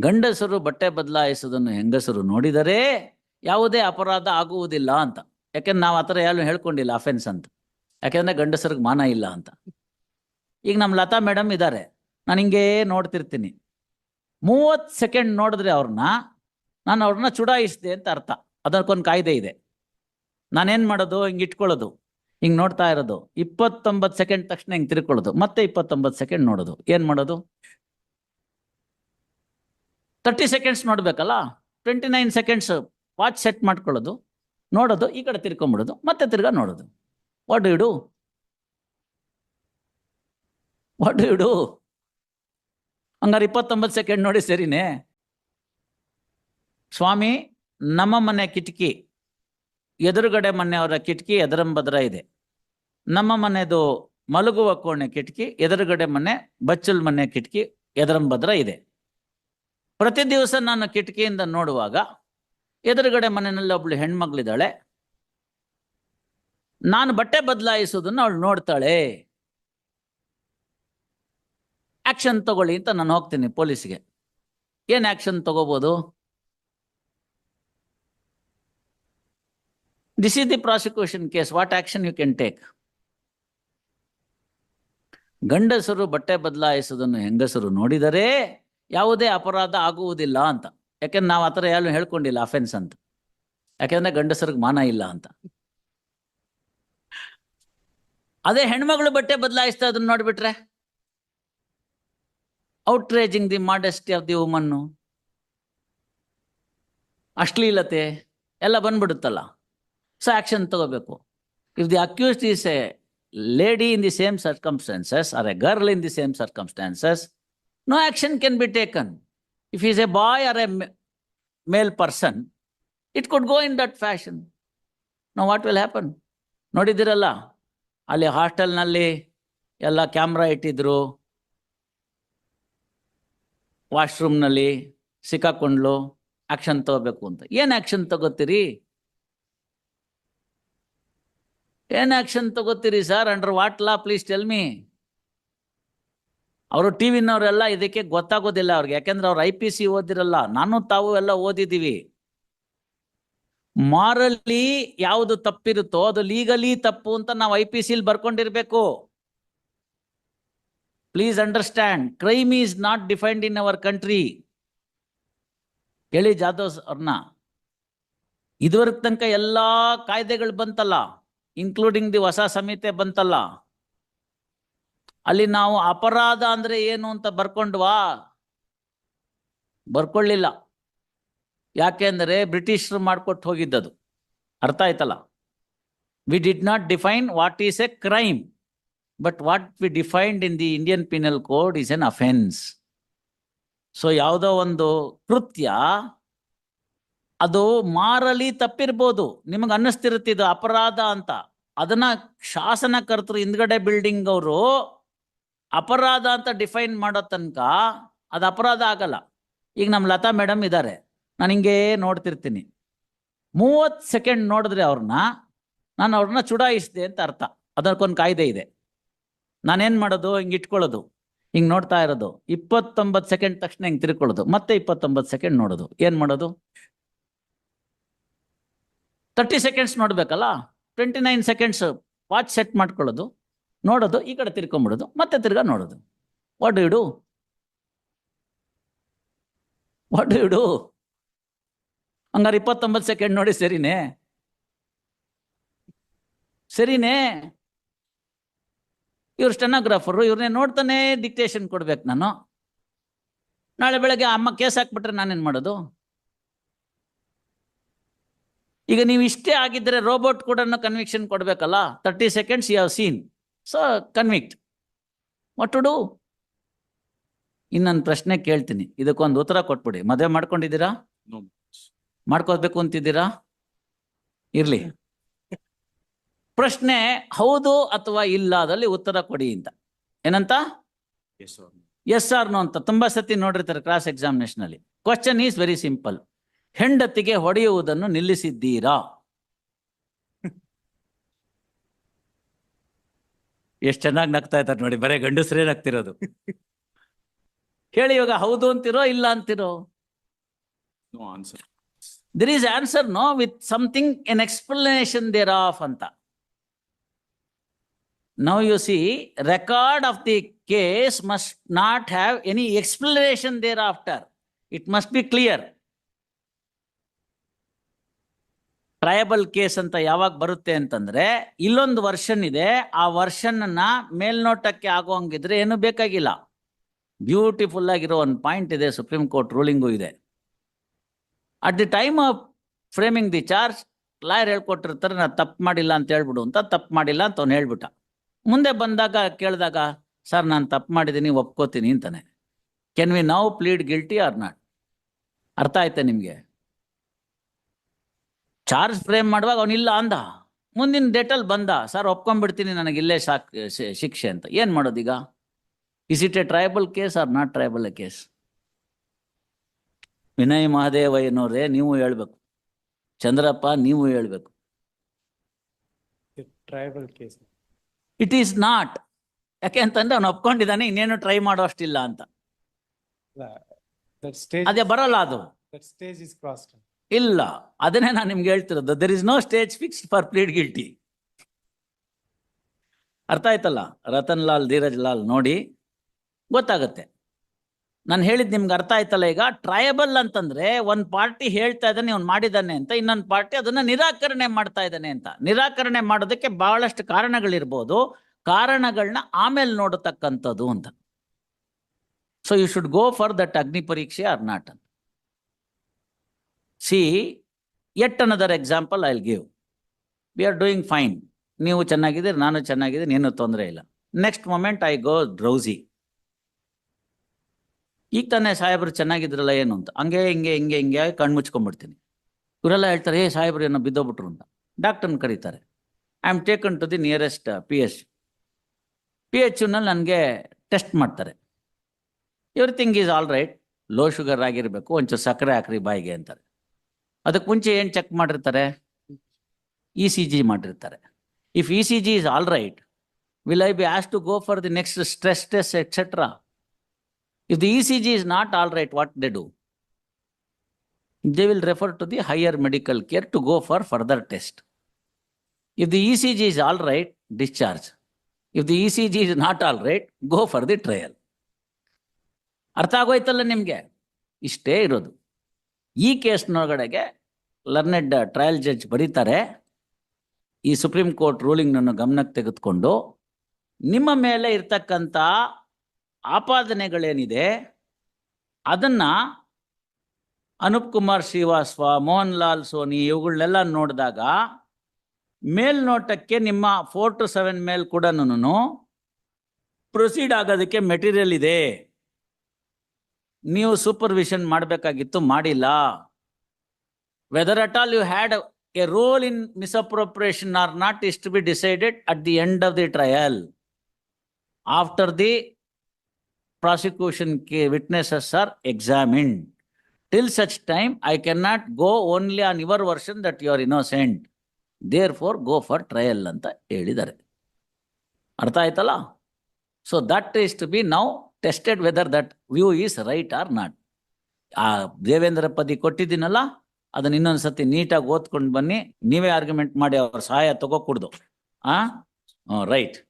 ಗಂಡಸರು ಬಟ್ಟೆ ಬದಲಾಯಿಸೋದನ್ನು ಹೆಂಗಸರು ನೋಡಿದರೆ ಯಾವುದೇ ಅಪರಾಧ ಆಗುವುದಿಲ್ಲ ಅಂತ. ಯಾಕೆಂದ್ರೆ ನಾವು ಆ ಥರ ಯಾರು ಹೇಳ್ಕೊಂಡಿಲ್ಲ ಅಫೆನ್ಸ್ ಅಂತ. ಯಾಕೆಂದ್ರೆ ಗಂಡಸರಿಗೆ ಮಾನ ಇಲ್ಲ ಅಂತ. ಈಗ ನಮ್ಮ ಲತಾ ಮೇಡಮ್ ಇದ್ದಾರೆ ನಾನು ಹಿಂಗೆ ನೋಡ್ತಿರ್ತೀನಿ. ಮೂವತ್ತು ಸೆಕೆಂಡ್ ನೋಡಿದ್ರೆ ಅವ್ರನ್ನ ನಾನು ಅವ್ರನ್ನ ಚುಡಾಯಿಸಿದೆ ಅಂತ ಅರ್ಥ. ಅದಕ್ಕೊಂದು ಕಾಯ್ದೆ ಇದೆ. ನಾನೇನು ಮಾಡೋದು? ಹಿಂಗೆ ಇಟ್ಕೊಳ್ಳೋದು. ಹಿಂಗೆ ನೋಡ್ತಾ ಇರೋದು. ಇಪ್ಪತ್ತೊಂಬತ್ತು ಸೆಕೆಂಡ್ ತಕ್ಷಣ ಹಿಂಗೆ ತಿರ್ಕೊಳ್ಳೋದು. ಮತ್ತೆ ಇಪ್ಪತ್ತೊಂಬತ್ತು ಸೆಕೆಂಡ್ ನೋಡೋದು. ಏನು ಮಾಡೋದು? Thirty seconds ನೋಡ್ಬೇಕಲ್ಲ? Twenty nine seconds watch set ಮಾಡ್ಕೊಳ್ಳೋದು, ನೋಡೋದು, ಈ ಕಡೆ ತಿರ್ಕೊಂಬಿಡೋದು, ಮತ್ತೆ ತಿರ್ಗಾ ನೋಡೋದು. What do do what do ಹಂಗಾರೆ ಇಪ್ಪತ್ತೊಂಬತ್ತು ಸೆಕೆಂಡ್ ನೋಡಿ ಸರಿನೇ. ಸ್ವಾಮಿ, ನಮ್ಮ ಮನೆ ಕಿಟಕಿ, ಎದುರುಗಡೆ ಮನೆಯವರ ಕಿಟಕಿ ಎದರಂಬದ್ರ ಇದೆ. ನಮ್ಮ ಮನೆದು ಮಲಗುವ ಕೋಣೆ ಕಿಟಕಿ, ಎದುರುಗಡೆ ಮನೆ ಬಚ್ಚಲ್ ಮನೆ ಕಿಟಕಿ ಎದರಂಬದ್ರ ಇದೆ. ಪ್ರತಿ ದಿವಸ ನಾನು ಕಿಟಕಿಯಿಂದ ನೋಡುವಾಗ ಎದುರುಗಡೆ ಮನೆಯಲ್ಲಿ ಒಬ್ಳು ಹೆಣ್ಮಗಳಿದ್ದಾಳೆ. ನಾನು ಬಟ್ಟೆ ಬದಲಾಯಿಸೋದನ್ನ ಅವಳು ನೋಡ್ತಾಳೆ. ಆಕ್ಷನ್ ತಗೊಳ್ಳಿ ಅಂತ ನಾನು ಹೋಗ್ತೀನಿ ಪೊಲೀಸ್ಗೆ. ಏನು ಆಕ್ಷನ್ ತಗೋಬಹುದು this is the prosecution case what action you can take ಗಂಡಸರು ಬಟ್ಟೆ ಬದಲಾಯಿಸುವುದನ್ನು ಹೆಂಗಸರು ನೋಡಿದರೆ ಯಾವುದೇ ಅಪರಾಧ ಆಗುವುದಿಲ್ಲ ಅಂತ. ಯಾಕೆಂದ್ರೆ ನಾವು ಆ ಥರ ಯಾರು ಹೇಳ್ಕೊಂಡಿಲ್ಲ ಅಫೆನ್ಸ್ ಅಂತ. ಯಾಕೆಂದ್ರೆ ಗಂಡಸರಿಗೆ ಮಾನ ಇಲ್ಲ ಅಂತ. ಅದೇ ಹೆಣ್ಮಗಳು ಬಟ್ಟೆ ಬದಲಾಯಿಸ್ತಾ ಅದನ್ನ ನೋಡ್ಬಿಟ್ರೆ? Outraging the modesty of the woman ಅಶ್ಲೀಲತೆ ಎಲ್ಲ ಬಂದ್ಬಿಡುತ್ತಲ್ಲ. ಸೊ ಆಕ್ಷನ್ ತಗೋಬೇಕು. If the accused is a lady in the same circumstances a girl in the same circumstances no can be be taken if is a boy or a male person it could go in that fashion Now what will happen ನೋಡಿದಿರಲ್ಲ ಅಲ್ಲಿ ಹಾಸ್ಟೆಲ್ನಲ್ಲಿ ಎಲ್ಲ camera ಇಟ್ಟಿದ್ರು. ವಾಶ್ರೂಮ್ನಲ್ಲಿ ಸಿಕ್ಕಾಕೊಂಡ್ಲು action ತಗೋಬೇಕು ಅಂತ. ಏನು action ತಗೋತೀರಿ? ಏನು action ತಗೋತೀರಿ sir under what law please tell me ಅವರು ಟಿ ವಿನವರೆಲ್ಲ ಇದಕ್ಕೆ ಗೊತ್ತಾಗೋದಿಲ್ಲ ಅವ್ರಿಗೆ. ಯಾಕೆಂದ್ರೆ ಅವ್ರು ಐ ಪಿ ಸಿ ಓದಿರಲ್ಲ. ನಾನು ತಾವು ಎಲ್ಲ ಓದಿದ್ದೀವಿ. ಮಾರಲ್ಲಿ ಯಾವುದು ತಪ್ಪಿರುತ್ತೋ ಅದು ಲೀಗಲಿ ತಪ್ಪು ಅಂತ ನಾವು ಐ ಪಿ ಸಿಲ್ ಬರ್ಕೊಂಡಿರ್ಬೇಕು. Please understand. Crime is not defined in our country. ಹೇಳಿ ಜಾಧವ್ ಅವ್ರನ್ನ. ಇದುವರೆಗೆ ತನಕ ಎಲ್ಲಾ ಕಾಯ್ದೆಗಳು ಬಂತಲ್ಲ. ಇನ್ಕ್ಲೂಡಿಂಗ್ ದಿ ಹೊಸ ಸಂಹಿತೆ ಬಂತಲ್ಲ. ಅಲ್ಲಿ ನಾವು ಅಪರಾಧ ಅಂದ್ರೆ ಏನು ಅಂತ ಬರ್ಕೊಂಡ್ವಾ? ಬರ್ಕೊಳ್ಳಿಲ್ಲ. ಯಾಕೆಂದ್ರೆ ಬ್ರಿಟಿಷರು ಮಾಡ್ಕೊಟ್ಟು ಹೋಗಿದ್ದದು. ಅರ್ಥ ಆಯ್ತಲ್ಲ? We did not define what is a crime but what we defined in the Indian penal code is an offence so ಯಾವುದೋ ಒಂದು ಕೃತ್ಯ, ಅದು ಮಾರಲಿ ತಪ್ಪಿರ್ಬೋದು. ನಿಮಗೆ ಅನ್ನಿಸ್ತಿರುತ್ತೆ ಇದು ಅಪರಾಧ ಅಂತ. ಅದನ್ನ ಶಾಸನಕರ್ತರು, ಹಿಂದ್ಗಡೆ ಬಿಲ್ಡಿಂಗ್ ಅವರು ಅಪರಾಧ ಅಂತ ಡಿಫೈನ್ ಮಾಡೋ ತನಕ ಅದು ಅಪರಾಧ ಆಗಲ್ಲ. ಈಗ ನಮ್ಮ ಲತಾ ಮೇಡಮ್ ಇದ್ದಾರೆ ನಾನು ಹಿಂಗೆ ನೋಡ್ತಿರ್ತೀನಿ. ಮೂವತ್ತು ಸೆಕೆಂಡ್ ನೋಡಿದ್ರೆ ಅವ್ರನ್ನ, ನಾನು ಅವ್ರನ್ನ ಚುಡಾಯಿಸಿದೆ ಅಂತ ಅರ್ಥ. ಅದಕ್ಕೊಂದು ಕಾಯ್ದೆ ಇದೆ. ನಾನೇನು ಮಾಡೋದು? ಹಿಂಗೆ ಇಟ್ಕೊಳ್ಳೋದು. ಹಿಂಗೆ ನೋಡ್ತಾ ಇರೋದು. ಇಪ್ಪತ್ತೊಂಬತ್ತು ಸೆಕೆಂಡ್ ತಕ್ಷಣ ಹಿಂಗೆ ತಿರ್ಕೊಳ್ಳೋದು. ಮತ್ತೆ ಇಪ್ಪತ್ತೊಂಬತ್ತು ಸೆಕೆಂಡ್ ನೋಡೋದು. ಏನು ಮಾಡೋದು? Thirty seconds ನೋಡ್ಬೇಕಲ್ಲ? Twenty nine seconds watch set ಮಾಡ್ಕೊಳ್ಳೋದು. ನೋಡೋದು, ಈ ಕಡೆ ತಿರ್ಕೊಂಬಿಡೋದು ಮತ್ತೆ ತಿರ್ಗಾ ನೋಡೋದು. ವಾಟ್ ಇಡು ಡು ವಾಟ್ ಡು ಹಂಗಾರೆ ಇಪ್ಪತ್ತೊಂಬತ್ತು ಸೆಕೆಂಡ್ ನೋಡಿ ಸರಿನೇ. ಸರಿನೇ. ಇವ್ರು ಸ್ಟೆನೋಗ್ರಾಫರು ಇವ್ರನ್ನೇ ನೋಡ್ತಾನೆ ಡಿಕ್ಟೇಷನ್ ಕೊಡ್ಬೇಕು ನಾನು. ನಾಳೆ ಬೆಳಗ್ಗೆ ಅಮ್ಮ ಕೇಸ್ ಹಾಕ್ಬಿಟ್ರೆ ನಾನೇನು ಮಾಡೋದು? ಈಗ ನೀವು ಇಷ್ಟೇ ಆಗಿದ್ರೆ ರೋಬೋಟ್ ಕೂಡ ಕನ್ವಿಕ್ಷನ್ ಕೊಡಬೇಕಲ್ಲ? Thirty seconds you have seen so convict what to do ಇನ್ನೊಂದು ಪ್ರಶ್ನೆ ಕೇಳ್ತೀನಿ. ಇದಕ್ಕೊಂದು ಉತ್ತರ ಕೊಟ್ಬಿಡಿ. ಮದುವೆ ಮಾಡ್ಕೊಂಡಿದ್ದೀರಾ. ಮಾಡ್ಕೋಬೇಕು ಅಂತಿದ್ದೀರಾ? ಇರ್ಲಿ. ಪ್ರಶ್ನೆ ಹೌದು ಅಥವಾ ಇಲ್ಲದಲ್ಲಿ ಉತ್ತರ ಕೊಡಿ ಅಂತ. ಏನಂತ. ಎಸ್ ಆರ್ ನೋ ಅಂತ. ತುಂಬಾ ಸತಿ ನೋಡಿರ್ತಾರೆ ಕ್ಲಾಸ್ ಎಕ್ಸಾಮಿನೇಷನ್ ಅಲ್ಲಿ. ಕ್ವಶನ್ ಈಸ್ ವೆರಿ ಸಿಂಪಲ್ ಹೆಂಡತಿಗೆ ಹೊಡೆಯುವುದನ್ನು ನಿಲ್ಲಿಸಿದ್ದೀರಾ? ಎಷ್ಟು ಚೆನ್ನಾಗಿ ನಗ್ತಾ ಇದ್ದಾರೆ ನೋಡಿ ಬರೇ ಗಂಡುಸ್ರೇ ನಗ್ತಿರೋದು. ಹೇಳಿ ಇವಾಗ ಹೌದು ಅಂತಿರೋ ಇಲ್ಲ ಅಂತಿರೋ? There is there is answer something something an explanation thereof ಅಂತ. You see record of the case must not have any explanation there after it must be clear. Triable case ಅಂತ ಯಾವಾಗ ಬರುತ್ತೆ ಅಂತಂದ್ರೆ ಇಲ್ಲೊಂದು ವರ್ಷನ್ ಇದೆ, ಆ ವರ್ಷನ್ ಅನ್ನ ಮೇಲ್ನೋಟಕ್ಕೆ ಆಗೋಂಗಿದ್ರೆ ಏನು ಬೇಕಾಗಿಲ್ಲ. ಬ್ಯೂಟಿಫುಲ್ ಆಗಿರೋ ಒಂದು ಪಾಯಿಂಟ್ ಇದೆ ಸುಪ್ರೀಂ ಕೋರ್ಟ್ ರೂಲಿಂಗು ಇದೆ. At the time of framing the charge lawyer ಹೇಳ್ಕೊಟ್ಟಿರ್ತಾರೆ, ನಾ ತಪ್ಪು ಮಾಡಿಲ್ಲ ಅಂತ ಹೇಳ್ಬಿಡು ಅಂತ, ತಪ್ಪು ಮಾಡಿಲ್ಲ ಅಂತ ಅವ್ನು ಹೇಳ್ಬಿಟ್ಟ. ಮುಂದೆ ಬಂದಾಗ ಕೇಳಿದಾಗ, ಸರ್, ನಾನು ತಪ್ಪು ಮಾಡಿದ್ದೀನಿ, ಒಪ್ಕೋತೀನಿ ಅಂತಾನೆ. Can we now plead guilty or not ಅರ್ಥ ಆಯ್ತಾ ನಿಮಗೆ? ಚಾರ್ಜ್ ಫ್ರೇಮ್ ಮಾಡುವಾಗ ಅವನಿಲ್ಲ ಅಂದ. ಮುಂದಿನ ಡೇಟಲ್ಲಿ ಬಂದ ಸರ್ ಒಪ್ಕೊಂಡ್ಬಿಡ್ತೀನಿ ನನಗೆ ಇಲ್ಲೇ ಸಾಕ್ ಶಿಕ್ಷೆ ಅಂತ. ಏನು ಮಾಡೋದೀಗ? Is it a tribal case or not tribal a case Vinay ಮಹದೇವಯ್ಯನವ್ರೇ ನೀವು ಹೇಳ್ಬೇಕು. ಚಂದ್ರಪ್ಪ ನೀವು ಹೇಳ್ಬೇಕು. Tribal case. It is not ಯಾಕೆ ಅಂತಂದ್ರೆ ಅವ್ನು ಒಪ್ಕೊಂಡಿದ್ದಾನೆ ಇನ್ನೇನು ಟ್ರೈ ಮಾಡೋಷ್ಟಿಲ್ಲ ಅಂತ. The- That ಅದೇ ಬರಲ್ಲ ಅದು. Stage is crossed. ಇಲ್ಲ. ಅದನ್ನೇ ನಾನು ನಿಮ್ಗೆ ಹೇಳ್ತಿರೋದು. There is no stage fixed for plead guilty ಅರ್ಥ ಆಯ್ತಲ್ಲ? ರತನ್ ಲಾಲ್, ಧೀರಜ್ ಲಾಲ್ ನೋಡಿ, ಗೊತ್ತಾಗತ್ತೆ. ನಾನು ಹೇಳಿದ್ ನಿಮ್ಗೆ ಅರ್ಥ ಆಯ್ತಲ್ಲ ಈಗ? ಟ್ರಯಬಲ್ ಅಂತಂದ್ರೆ ಒಂದ್ ಪಾರ್ಟಿ ಹೇಳ್ತಾ ಇದ್ದಾನೆ, ಇವ್ನು ಮಾಡಿದ್ದಾನೆ ಅಂತ ಇನ್ನೊಂದು ಪಾರ್ಟಿ ಅದನ್ನ ನಿರಾಕರಣೆ ಮಾಡ್ತಾ ಇದ್ದಾನೆ ಅಂತ. ನಿರಾಕರಣೆ ಮಾಡೋದಕ್ಕೆ ಬಹಳಷ್ಟು ಕಾರಣಗಳಿರ್ಬೋದು. ಕಾರಣಗಳನ್ನ ಆಮೇಲೆ ನೋಡತಕ್ಕಂಥದ್ದು ಅಂತ. So you should go for that ಅಗ್ನಿ ಪರೀಕ್ಷೆ ಆರ್ ನಾಟ್ ಅಂತ. See at another example I give we are doing fine ನೀವು ಚೆನ್ನಾಗಿದ್ದೀರಿ, ನಾನು ಚೆನ್ನಾಗಿದ್ದೀನಿ ಏನು ತೊಂದರೆ ಇಲ್ಲ. Next moment I go drowsy ಈಗ ತಾನೇ ಸಾಹೇಬ್ರು ಚೆನ್ನಾಗಿದ್ರಲ್ಲ ಏನು ಅಂತ. ಹಂಗೆ, ಹಿಂಗೆ ಹಿಂಗೆ ಹಿಂಗೆ ಕಣ್ಣು ಮುಚ್ಕೊಂಡ್ಬಿಡ್ತೀನಿ. ಇವರೆಲ್ಲ ಹೇಳ್ತಾರೆ, ಏ ಸಾಹೇಬ್ರು, ಏನೋ ಬಿದ್ದೋಗ್ಬಿಟ್ರು ಅಂತ. ಡಾಕ್ಟರ್ನ ಕರೀತಾರೆ. I am taken to the nearest P H P H ಯುನಲ್ಲಿ ನನಗೆ ಟೆಸ್ಟ್ ಮಾಡ್ತಾರೆ. Everything is all right low sugar ಆಗಿರಬೇಕು, ಒಂಚೂರು ಸಕ್ಕರೆ ಹಾಕ್ರಿ ಬಾಯಿಗೆ ಅಂತಾರೆ. ಅದಕ್ಕೆ ಮುಂಚೆ ಏನು ಚೆಕ್ ಮಾಡಿರ್ತಾರೆ? ಇ ಸಿ ಜಿ ಮಾಡಿರ್ತಾರೆ. If E C G is all right will I be as to go for the next stress test etcetera if the E C G is not all right what they do they will refer to the higher medical care to go for further test if the E C G is all right discharge if the E C G is not all right go for the trial ಅರ್ಥ ಆಗೋಯ್ತಲ್ಲ ನಿಮಗೆ? ಇಷ್ಟೇ ಇರೋದು. ಈ ಕೇಸ್ನೊಳಗಡೆಗೆ learned trial judge ಬರೀತಾರೆ. ಈ supreme court ರೂಲಿಂಗ್ನನ್ನು ಗಮನಕ್ಕೆ ತೆಗೆದುಕೊಂಡು ನಿಮ್ಮ ಮೇಲೆ ಇರ್ತಕ್ಕಂಥ ಆಪಾದನೆಗಳೇನಿದೆ, ಅದನ್ನು ಅನೂಪ್ ಕುಮಾರ್ ಶ್ರೀವಾಸ್ವ ಮೋಹನ್ ಲಾಲ್ ಸೋನಿ ಇವುಗಳನ್ನೆಲ್ಲ ನೋಡಿದಾಗ ಮೇಲ್ನೋಟಕ್ಕೆ ನಿಮ್ಮ ಫೋರ್ ಟು ಸೆವೆನ್ ಮೇಲ್ ಕೂಡ ಪ್ರೊಸೀಡ್ ಆಗೋದಕ್ಕೆ ಮೆಟೀರಿಯಲ್ ಇದೆ. ನೀವು ಸೂಪರ್ವಿಷನ್ ಮಾಡಬೇಕಾಗಿತ್ತು, ಮಾಡಿಲ್ಲ. Whether at all you had a role in misappropriation or not is to be decided at the end of the trial after the prosecution key witnesses are examined till such time I can not go only on your version that you are innocent therefore go for trial ಅಂತ ಹೇಳಿದ್ದಾರೆ. ಅರ್ಥ ಆಯ್ತಲ್ಲ? So that is to be now tested whether that view is right or not ಆ ದೇವೇಂದ್ರ ಪದಿ ಕೊಟ್ಟಿದ್ದೀನಲ್ಲ, ಅದನ್ನ ಇನ್ನೊಂದು ಸತಿ ನೀಟಾಗಿ ಓದ್ಕೊಂಡು ಬನ್ನಿ. ನೀವೇ ಆರ್ಗ್ಯುಮೆಂಟ್ ಮಾಡಿ ಅವ್ರ ಸಹಾಯ ತಗೋಕೂಡ್ದು. ಆ? ರೈಟ್